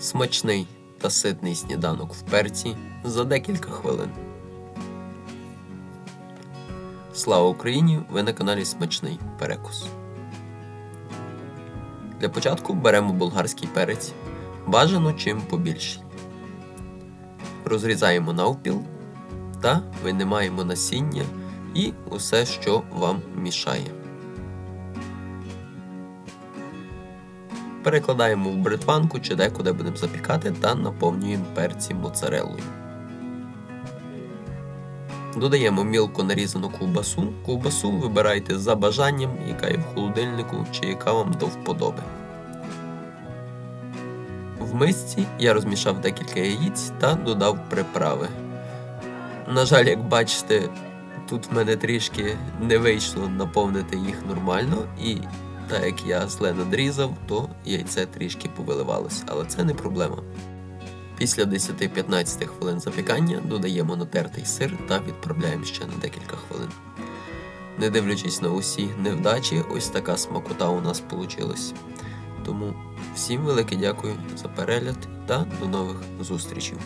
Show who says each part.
Speaker 1: Смачний та ситний сніданок в перці за декілька хвилин. Слава Україні! Ви на каналі Смачний Перекус. Для початку беремо болгарський перець. Бажано чим побільший. Розрізаємо навпіл та винімаємо насіння і усе, що вам мішає. Перекладаємо в бритванку чи декуди будемо запікати та наповнюємо перці моцарелою. Додаємо мілко нарізану ковбасу. Ковбасу вибирайте за бажанням, яка є в холодильнику чи яка вам до вподоби. В мисці я розмішав декілька яєць та додав приправи. На жаль, як бачите, тут в мене трішки не вийшло наповнити їх нормально, і так як я зле надрізав, то яйце трішки повиливалося, але це не проблема. Після 10-15 хвилин запікання додаємо натертий сир та відправляємо ще на декілька хвилин. Не дивлячись на усі невдачі, ось така смакота у нас вийшла. Тому всім велике дякую за перегляд та до нових зустрічей.